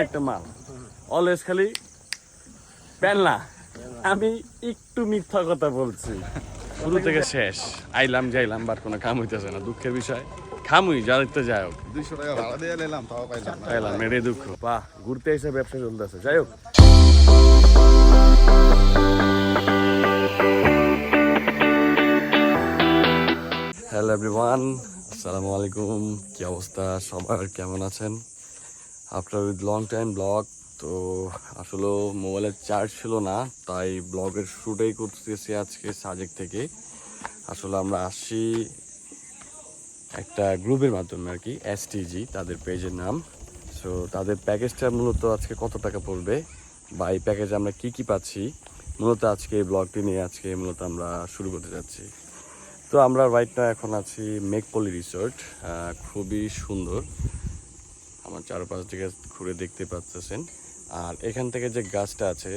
একটা মাল। অলওয়েজ খালি পেনলা আমি একটু মিথ্যা কথা বলছি। শুরু থেকে শেষ। আইলাম যাইলাম বাট কোনো কাম হইতেছে না দুঃখের বিষয়। খামুই যাইতে যাই হোক। দুইশো টাকা ভাড়া দিয়ে নিলাম তাও পাইলাম পাইলাম এটাই দুঃখ। বাহ ঘুরতে এসে ব্যবসা চলতেছে যাই হোক। হ্যালো এভরিওয়ান আসসালামু আলাইকুম। কি অবস্থা? সবার কেমন আছেন? After with long time blog তো আসলে মোবাইলের চার্জ ছিল না, তাই ব্লগের শ্যুটেই করতেছি আজকে সাজেক থেকে। আসলে আমরা আসছি একটা গ্রুপের মাধ্যমে আর কি এসটিজি তাদের পেজের নাম। সো তাদের প্যাকেজটা মূলত আজকে কত টাকা পড়বে? বা এই প্যাকেজে আমরা কি কি পাচ্ছি? মূলত আজকে এই ব্লগটি নিয়ে আজকে মূলত আমরা শুরু করতে যাচ্ছি। তো আমরা রাইটটা এখন আছি মেকপলি রিসোর্ট খুবই সুন্দর। আমার চারপাশ দিকে ঘুরে দেখতে পাচ্ছেন। আর এখান থেকে যে গাছটা আছে,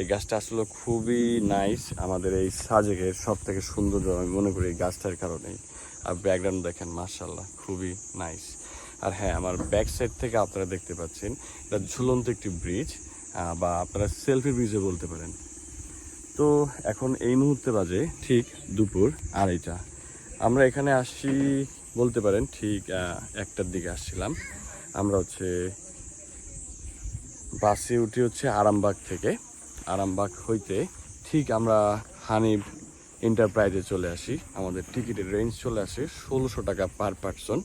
এই গাছটা আসলে খুবই নাইস আমাদের এই সাজেকের সব থেকে সুন্দর আমি মনে করি এই গাছটার কারণেই। আর ব্যাকগ্রাউন্ড দেখেন মার্শাল্লাহ খুবই নাইস আর হ্যাঁ আমার ব্যাক সাইড থেকে আপনারা দেখতে পাচ্ছেন, এটা ঝুলন্ত একটি ব্রিজ বা আপনারা সেলফি ব্রিজে বলতে পারেন। তো এখন এই মুহূর্তে বাজে ঠিক দুপুর আড়াইটা। আমরা এখানে আসছি বলতে পারেন ঠিক একটার দিকে আসছিলাম। আমরা হচ্ছে বাসে উঠি হচ্ছে আরামবাগ থেকে। আরামবাগ হইতে ঠিক আমরা হানিফ এন্টারপ্রাইজে চলে আসি। আমাদের টিকিটের রেঞ্জ চলে আসে ষোলোশো টাকা পার পার্সন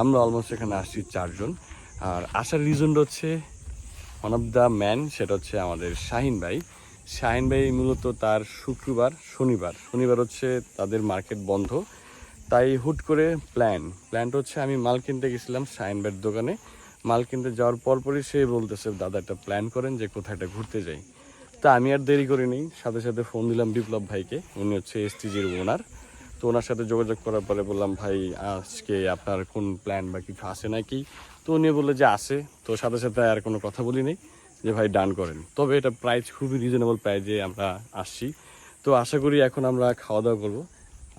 আমরা অলমোস্ট এখানে আসছি চারজন। আর আসার রিজনটা হচ্ছে ওয়ান অফ দ্য ম্যান সেটা হচ্ছে আমাদের শাহিন ভাই। শাহিন ভাই মূলত তার শুক্রবার, শনিবার। শনিবার হচ্ছে তাদের মার্কেট বন্ধ। তাই হুট করে প্ল্যান প্ল্যানটা হচ্ছে আমি মাল কিনতে গেছিলাম ভাইয়ের দোকানে। মাল কিনতে যাওয়ার পরপরই সে বলতেছে, দাদা, একটা প্ল্যান করেন যে কোথায় একটা ঘুরতে যাই। তা আমি আর দেরি করিনি। সাথে সাথে ফোন দিলাম বিপ্লব ভাইকে। উনি হচ্ছে এসটিজির ওনার তো ওনার সাথে যোগাযোগ করার পরে বললাম, ভাই, আজকে আপনার কোন প্ল্যান বা কিছু আছে নাকি? তো উনি বলল যে, আছে। তো সাথে সাথে আর কোনো কথা বলি বলিনি যে, ভাই ডান করেন। তবে এটা প্রাইস খুবই রিজনেবল প্রাইজে আমরা আসছি। তো আশা করি এখন আমরা খাওয়া দাওয়া করব।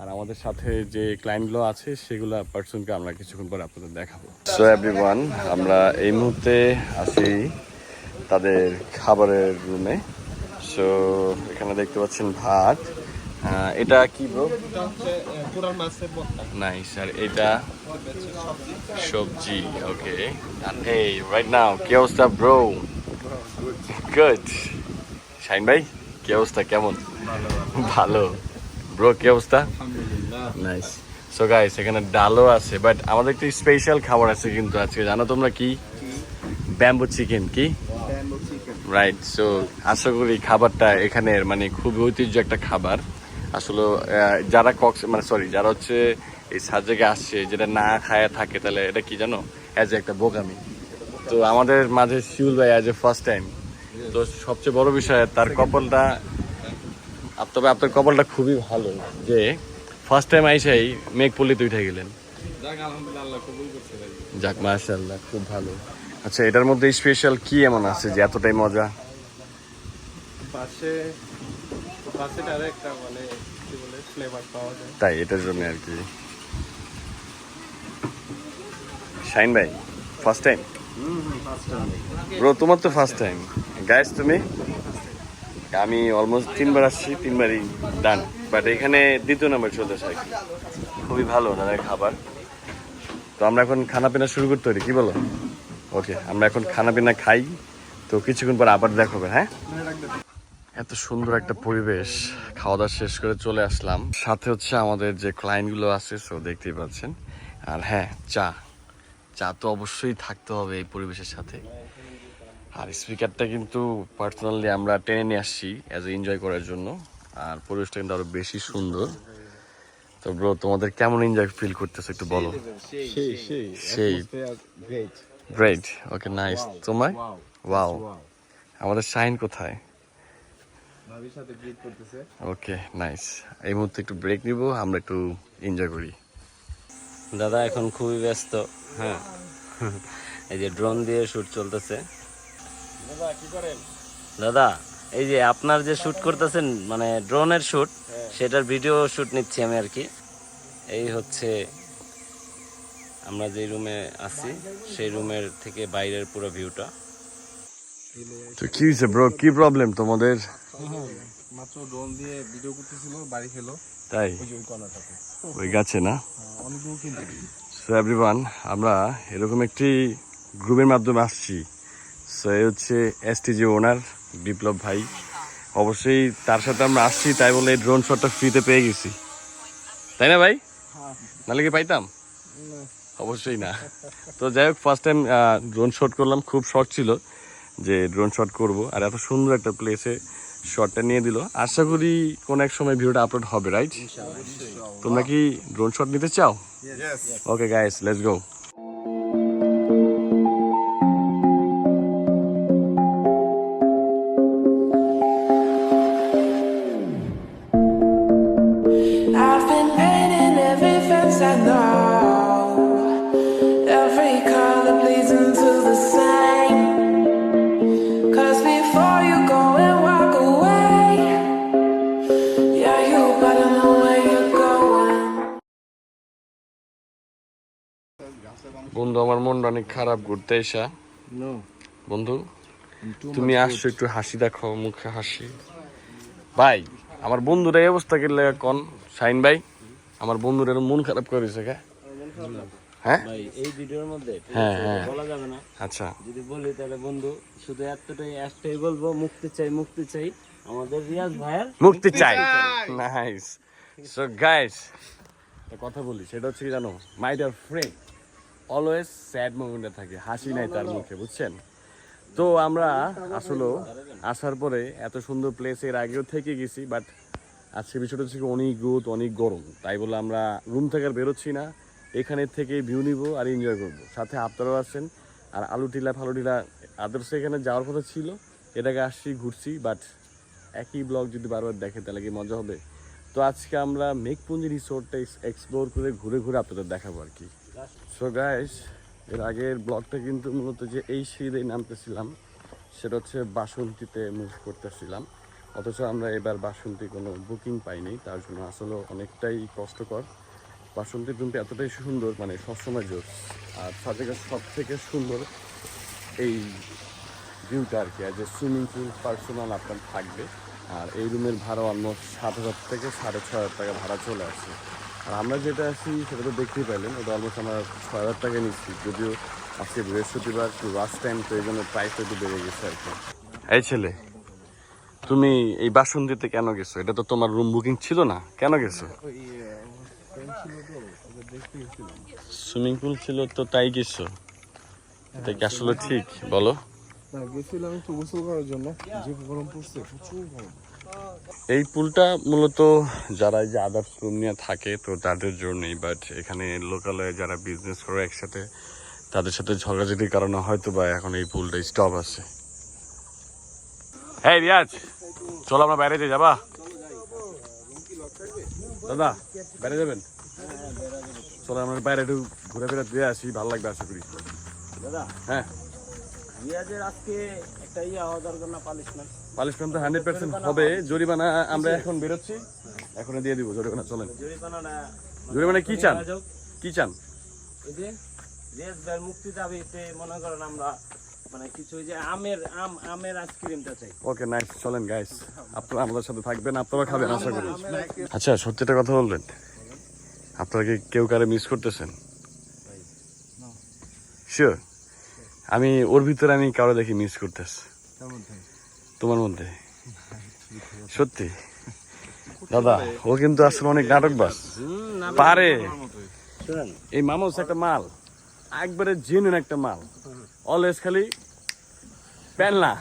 আর আমাদের সাথে যে ক্লায়েন্টগুলো আছে, সেগুলো পার্সনকে আমরা কিছুক্ষণ পরে আপনাদের দেখাবো। সো এভরিওয়ান আমরা এই মুহূর্তে আছি তাদের খাবারের রুমে সো এখানে দেখতে পাচ্ছেন ভাত। এটা কি ব্রো নাইস আর এটা সবজি। ওকে এই রাইট নাও কি অবস্থা ব্রো গুড শাইন ভাই, কি অবস্থা? কেমন? ভালো। ব্রো কি অবস্থা? নাইস সো গাইস এখানে ডালও আছে বাট আমাদের একটি স্পেশাল খাবার আছে কিন্তু আজকে জানো তোমরা কি? ব্যাম্বু চিকেন কি? রাইট সো আশা করি খাবারটা এখানের মানে খুবই ঐতিহ্য একটা খাবার। আসলে যারা কক্স মানে সরি যারা হচ্ছে এই সাজেকে আসছে যেটা না খায়া থাকে তাহলে এটা কি জানো? অ্যাজ এ একটা বোকামি। তো আমাদের মাঝে শিউল ভাই অ্যাজ এ ফার্স্ট টাইম তো সবচেয়ে বড় বিষয় তার কপালটা তবে আপনার কপালটা খুবই ভালো যে ফার্স্ট টাইম আইসাই মেঘপল্লিতে উঠে গেলেন। যাক মাশাল্লাহ খুব ভালো। আচ্ছা এটার মধ্যে স্পেশাল কি এমন আছে যে এতটাই মজা? মানে তাই এটার জন্য আর কি। শাইন ভাই ফার্স্ট টাইম ব্রো তোমার তো ফার্স্ট টাইম গাইস তুমি? আমি অলমোস্ট তিনবার আসছি, তিনবারই ডান বাট এখানে দ্বিতীয় নাম্বার চলতেছে আর কি। খুবই ভালো তাদের খাবার। তো আমরা এখন খানা পিনা শুরু করতে পারি, কি বলো? ওকে আমরা এখন খানা পিনা খাই। তো কিছুক্ষণ পর আবার দেখা হবে হ্যাঁ? এত সুন্দর একটা পরিবেশ। খাওয়া দাওয়া শেষ করে চলে আসলাম। সাথে হচ্ছে আমাদের যে ক্লায়েন্টগুলো আছে সো দেখতেই পাচ্ছেন। আর হ্যাঁ চা। চা তো অবশ্যই থাকতে হবে এই পরিবেশের সাথে। আর স্পিকারটা কিন্তু পার্সোনালি আমরা টেনে নিয়ে আসছি অ্যাজ এনজয় করার জন্য। আর পরিবেশটা কিন্তু আরও বেশি সুন্দর। তো ব্রো তোমাদের কেমন এনজয় ফিল করতেছো একটু বলো? সেই সেই সেই গ্রেট গ্রেট ওকে নাইস তোমার? ওয়াও আমাদের শাইন কোথায়? ভাবির সাথে গ্রিট করতেছে। ওকে নাইস এই মুহূর্তে একটু ব্রেক নিব আমরা একটু এনজয় করি। দাদা এখন খুবই ব্যস্ত হ্যাঁ। এই যে ড্রোন দিয়ে শুট চলতেছে। দাদা কি করেন? দাদা এই যে আপনার যে শুট করতেছেন মানে ড্রোনের শুট সেটার ভিডিও শুট নিচ্ছি আমি আর কি। এই হচ্ছে আমরা যে রুমে আছি সেই রুমের থেকে বাইরের পুরো ভিউটা। তো কি হয়েছে ব্রো কি প্রবলেম তোমাদের? মাত্র ড্রোন দিয়ে ভিডিও করতেছিল বাড়ি খেলো। তাই? ওই গাছে না? অনেক দূর কিন্তু। সো এভরিওয়ান আমরা এরকম একটি গ্রুপের মাধ্যমে আসছি। সো এই হচ্ছে এসটিজি ওনার বিপ্লব ভাই। অবশ্যই তার সাথে আমরা আসছি তাই বলে এই ড্রোন শটটা ফ্রিতে পেয়ে গেছি। তাই না ভাই? নাহলে কি পাইতাম? অবশ্যই না। তো যাই হোক ফার্স্ট টাইম ড্রোন শট করলাম। খুব শখ ছিল যে ড্রোন শট করব। আর এত সুন্দর একটা প্লেসে শটটা নিয়ে দিল। আশা করি কোন এক সময় ভিডিওটা আপলোড হবে রাইট তোমরা কি ড্রোন শট নিতে চাও? Okay guys let's go. বন্ধু আমার মনটা অনেক খারাপ ঘুরতে এসা। বন্ধু তুমি আসছো একটু হাসি দেখো মুখে হাসি। ভাই আমার বন্ধুরা এই অবস্থা করলে কন শাইন ভাই? আমার বন্ধুরা এরম মন খারাপ করেছে কে? হ্যাঁ? এই ভিডিওর মধ্যে ঠিক হ্যাঁ, হ্যাঁ। বলা যাবে না। আচ্ছা। যদি বলি তাহলে বন্ধু শুধু এতটাই একটাই বলব মুক্তি চাই মুক্তি চাই। আমাদের রিয়াজ ভাইয়ের মুক্তি চাই। নাইস সো গাইস কথা বলি সেটা হচ্ছে কি জানো? My dear friend always sad মোমেন্টে থাকে হাসি নাই তার মুখে বুঝছেন? তো আমরা আসলে আসার পরে এত সুন্দর প্লেস এর আগেও থেকে গেছি বাট আজকে বিষয়টা হচ্ছে অনেক রোদ, অনেক গরম। তাই বলে আমরা রুম থেকে আর বেরোচ্ছি না। এখানে থেকে ভিউ নিব আর এনজয় করব। সাথে আপনারাও আছেন। আর আলু টিলা, ফালু টিলা আদার্স এখানে যাওয়ার কথা ছিল। এটাকে আসছি, ঘুরছি বাট একই ব্লগ যদি বারবার দেখে, তাহলে কি মজা হবে? তো আজকে আমরা মেঘপুঞ্জি রিসোর্টটা এক্সপ্লোর করে ঘুরে ঘুরে আপনাদের দেখাবো আর কি। সো গাইস এর আগের ব্লগটা কিন্তু মূলত যে এই সিঁড়ে নামতেছিলাম, সেটা হচ্ছে বাসন্তীতে মুভ করতেছিলাম। অথচ আমরা এবার বাসন্তী কোনো বুকিং পাইনি, তার জন্য আসলে অনেকটাই কষ্টকর। বাসন্তীর রুমটা এতটাই সুন্দর মানে সবসময় জোর। আর সাজেকের সব থেকে সুন্দর এই ভিউটা আর কি, আর যে সুইমিং পুল পার্সোনাল আপনার থাকবে। আর এই রুমের ভাড়া অলমোস্ট সাত হাজার থেকে সাড়ে ছ হাজার টাকা ভাড়া চলে আসে। আর আমরা যেটা আছি, সেটা তো দেখতেই পাইলেন ওটা অলমোস্ট আমরা ছয় হাজার টাকা নিচ্ছি। যদিও আজকে বৃহস্পতিবার একটু লাস্ট টাইম তো এই জন্য প্রাইসটা একটু বেড়ে গেছে আর কি। এই ছেলে তুমি এই বাসন্তীতে কেন গেছো? এটা তো তোমার রুম বুকিং ছিল না। কেন গেছো? সুইমিং পুল ছিল তো তাই গেছো? এটা কি আসলে ঠিক? বলো। এই পুলটা মূলত যারা এই যে আদার্স রুম নিয়ে থাকে তো তাদের জন্যই বাট এখানে লোকালয়ে যারা বিজনেস করে একসাথে তাদের সাথে ঝগড়াঝাটির কারণে হয়তো বা এখন এই পুলটা স্টপ আছে। হ্যাঁ রিয়াজ চলো আমরা বাইরে যাই যাবা দাদা বাইরে যাবেন? চলো আমরা বাইরে একটু ঘুরে ফিরে দিয়ে আসি ভালো লাগবে আশা করি। দাদা হ্যাঁ। রিয়াজের আজকে একটা ইয়ে হওয়া দরকার না পালিশমেন্ট পালিশমেন্ট তো হান্ড্রেড পার্সেন্ট হবে। জরিমানা আমরা এখন বেরোচ্ছি। এখন দিয়ে দিব জরিমানা চলেন। জরিমানা কি চান? কি চান? এই মুক্তি দাবিতে মনে করেন আমরা মানে কিছু ওই যে আমের আম আমের আইসক্রিমটা চাই। ওকে নাইস চলেন গাইস আপনারা আমাদের সাথে থাকবেন আপনারা খাবেন আশা করি। আচ্ছা সত্যিটা কথা বলবেন? আপনারা কি কেউ কারে মিস করতেছেন? শিওর আমি ওর ভিতরে আমি কারও দেখি মিস করতেছি। তোমার মধ্যে? সত্যি? দাদা ও কিন্তু আসলে অনেক নাটকবাজ পারে। শুনেন এই মামুস একটা মাল। একবারে জেনুইন একটা মাল। অলওয়েজ খালি পেনলা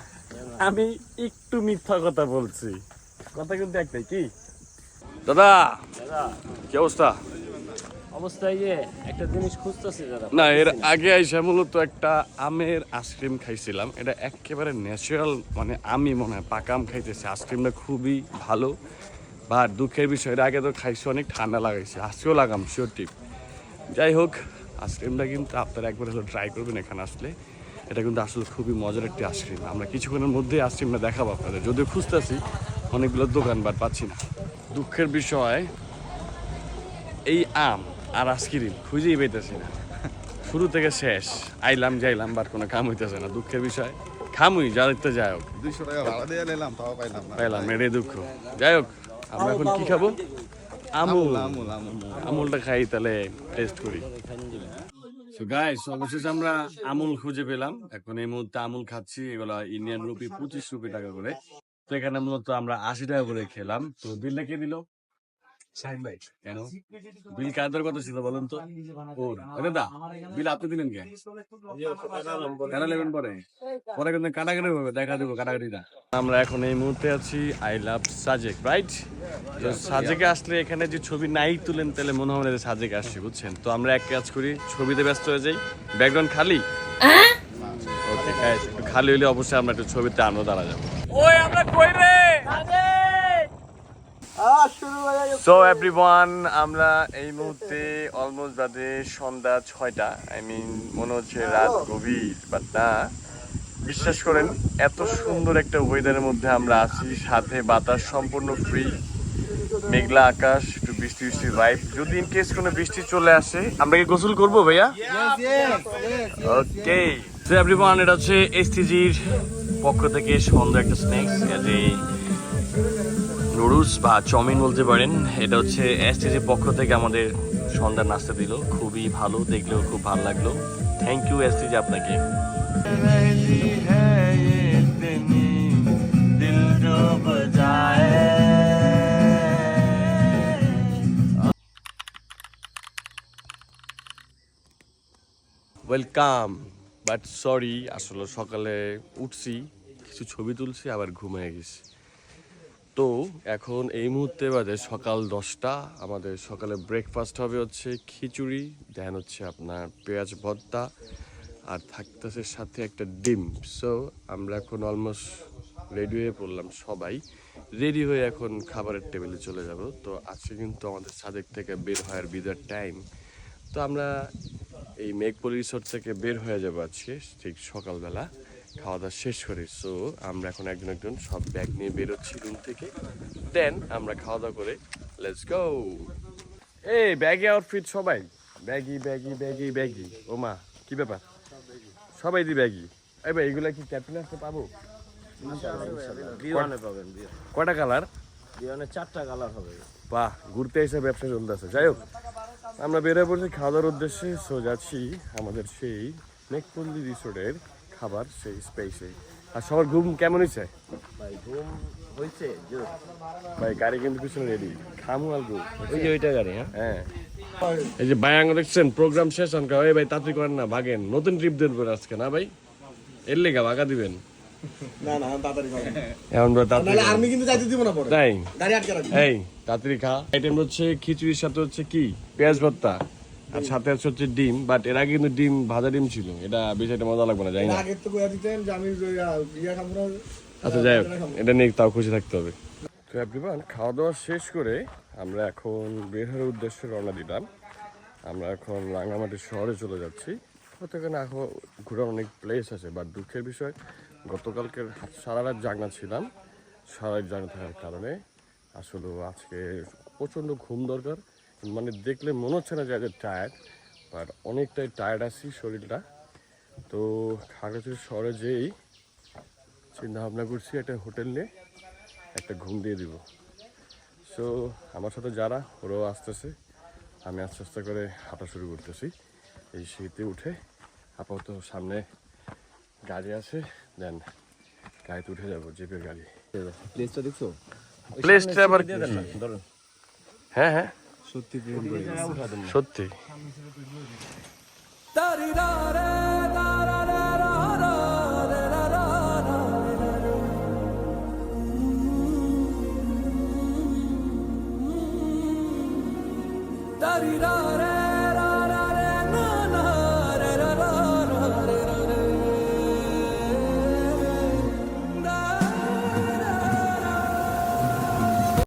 আমি একটু মিথ্যা কথা বলছি। কথা কিন্তু একটাই কি? দাদা দাদা কি অবস্থা? অবস্থায় যে একটা জিনিস খুঁজতেছি দাদা। না এর আগে আইসা মূলত একটা আমের আইসক্রিম খাইছিলাম। এটা একেবারে ন্যাচারাল মানে আমি মনে হয় পাকা আম খাইতেছি। আইসক্রিমটা খুবই ভালো। বা দুঃখের বিষয় এর আগে তো খাইছি অনেক ঠান্ডা লাগাইছে। আজকেও লাগাম শিওর টিপ যাই হোক আইসক্রিমটা কিন্তু আপনারা একবার হলো ট্রাই করবেন এখানে আসলে। এটা কিন্তু আসলে খুবই মজার একটি আইসক্রিম আমরা কিছুক্ষণের মধ্যেই আইসক্রিমটা দেখাবো আপনাদের। যদিও খুঁজতেছি অনেকগুলো দোকান বাট পাচ্ছি না। দুঃখের বিষয় এই আম আর আইসক্রিম খুঁজেই পেতেছি না। শুরু থেকে শেষ। আইলাম যাইলাম বাট কোনো কাম হইতেছে না। দুঃখের বিষয় খামুই যা দেখতে যাই হোক। দুইশো টাকা ভাড়া দিয়ে নিলাম তাও পাইলাম পাইলাম এটাই দুঃখ। যাই হোক আমরা এখন কি খাব? আমুল। আমুল আমুল আমুলটা খাই তাহলে টেস্ট করি। সো গাইস অবশেষে আমরা আমুল খুঁজে পেলাম। এখন এই মুহূর্তে আমুল খাচ্ছি, এগুলো ইন্ডিয়ান রুপি পঁচিশ রুপি টাকা করে। তো এখানে মূলত আমরা আশি টাকা করে খেলাম। তো বিলটা কে দিল? শাহিন ভাই কেন? বিল কাদের ছিল বলুন তো? ওর আরে বিল আপনি দিলেন কে? পরে? পরে কিন্তু কাটাকাটি হবে দেখা দেবো কাটাকাটিটা। আমরা এখন এই মুহূর্তে আছি আই লাভ সাজেক রাইট তো সাজেকে আসলে এখানে যে ছবি নাই তুলেন তাহলে মনে হবে না যে সাজেকে আসছি বুঝছেন? তো আমরা এক কাজ করি ছবিতে ব্যস্ত হয়ে যাই। ব্যাকগ্রাউন্ড খালি? ওকে খালি হলে অবশ্যই আমরা একটু ছবিতে আনো দাঁড়া যাব। ওই আমরা কই রে? সো এভরিওয়ান আমরা এই মুহূর্তে অলমোস্ট বাজে সন্ধ্যা ছয়টা। আই মিন মনে হচ্ছে রাত গভীর বাট না। বিশ্বাস করেন এত সুন্দর একটা ওয়েদারের মধ্যে আমরা আছি। সাথে বাতাস সম্পূর্ণ ফ্রি মেঘলা আকাশ একটু বৃষ্টি বৃষ্টি ভাইব যদি ইন কেস কোনো বৃষ্টি চলে আসে আমরা কি গোসল করব ভাইয়া? ওকে সো এভরিওয়ান এটা হচ্ছে এসটিজির পক্ষ থেকে সুন্দর একটা স্ন্যাক্স যে নুডলস বা চাউমিন বলতে পারেন, এটা হচ্ছে এসটিজির পক্ষ থেকে আমাদের সন্ধ্যার নাস্তা দিল। খুবই ভালো, দেখলেও খুব ভালো লাগল। থ্যাংক ইউ এসটিজি, আপনাকে। ওয়েলকাম বাট সরি আসলে সকালে উঠছি, কিছু ছবি তুলছি, আবার ঘুমিয়ে গেছি। তো এখন এই মুহূর্তে বাজে সকাল দশটা। আমাদের সকালে ব্রেকফাস্ট হবে হচ্ছে খিচুড়ি দেন হচ্ছে আপনার পেঁয়াজ ভর্তা আর থাকতেছে সাথে একটা ডিম। সো আমরা এখন অলমোস্ট রেডি হয়ে পড়লাম সবাই। রেডি হয়ে এখন খাবারের টেবিলে চলে যাব। তো আজকে কিন্তু আমাদের সাদেক থেকে বের হওয়ার বিদার টাইম তো আমরা এই মেঘপলি রিসোর্ট থেকে বের হয়ে যাব আজকে, ঠিক সকালবেলা। খাওয়া দাওয়া শেষ করে সো আমরা এখন একজন একজন সব ব্যাগ নিয়ে বেরোচ্ছি রুম থেকে। দেন আমরা খাওয়া দাওয়া করে লেটস গো এই ব্যাগি আউটফিট সবাই। ব্যাগি ব্যাগি ব্যাগি ব্যাগি ও মা কি ব্যাপার? সবাই দি ব্যাগি এই ভাই এগুলা কি ক্যাপ্টেন আসতে পাবো? বিওয়ান কালার চারটা কালার হবে। বাহ ঘুরতে এসে ব্যবসা চলতেছে। যাই হোক আমরা বেরোয় পড়ছি খাওয়া দাওয়ার উদ্দেশ্যে সো যাচ্ছি আমাদের সেই মেঘপল্লি রিসোর্টের খাবার সেই স্পেসে আর সবার ঘুম কেমন হয়েছে? ভাই ঘুম হয়েছে ভাই গাড়ি কিন্তু পিছনে রেডি খামু আর ঘুম। ওই যে ওইটা গাড়ি হ্যাঁ? হ্যাঁ। এই যে বায়াঙ্গ দেখছেন প্রোগ্রাম শেষ অনকা ওই ভাই তাড়াতাড়ি করেন না ভাগেন। নতুন ট্রিপ দেবেন আজকে না ভাই? এর লেগা ভাগা দিবেন। না না তাড়াতাড়ি এখন বলে তাড়াতাড়ি আমি কিন্তু যাইতে দিব না পরে। তাই? গাড়ি আটকে রাখবি। এই তাড়াতাড়ি খা। আইটেম হচ্ছে খিচুড়ির সাথে হচ্ছে কি? পেঁয়াজ ভর্তা। আর সাথে আছে হচ্ছে ডিম বাট এর আগে কিন্তু ডিম ভাজা ডিম ছিল। এটা বেশি একটা মজা লাগবে না জানি না। আগে তো কইয়া দিতেন যে আমি ইয়া খাব না আচ্ছা যাই এটা নিয়ে তাও খুশি থাকতে হবে। তো এভরিওয়ান খাওয়া দাওয়া শেষ করে আমরা এখন বের হওয়ার উদ্দেশ্যে রওনা দিলাম। আমরা এখন রাঙামাটি শহরে চলে যাচ্ছি। হয়তো এখানে এখন ঘোরার অনেক প্লেস আছে বাট দুঃখের বিষয় গতকালকের সারা রাত জাগনা ছিলাম। সারা রাত জাগনা থাকার কারণে আসলে আজকে প্রচণ্ড ঘুম দরকার। মানে দেখলে মনে হচ্ছে না যে টায়ার্ড বাট অনেকটাই টায়ার্ড আছি শরীরটা। তো খাগড়াছড়ি শহরে যেই চিন্তা ভাবনা করছি একটা হোটেল নিয়ে একটা ঘুম দিয়ে দিব। সো আমার সাথে যারা ওরাও আসতেছে। আমি আস্তে আস্তে করে হাঁটা শুরু করতেছি। এই শীতে উঠে আপাতত সামনে গাড়ি আছে দেন গাড়িতে উঠে যাব জিপের গাড়ি। প্লেসটা দেখছ? প্লেসটা আবার হ্যাঁ হ্যাঁ। সত্যি প্রেম করে। সত্যি।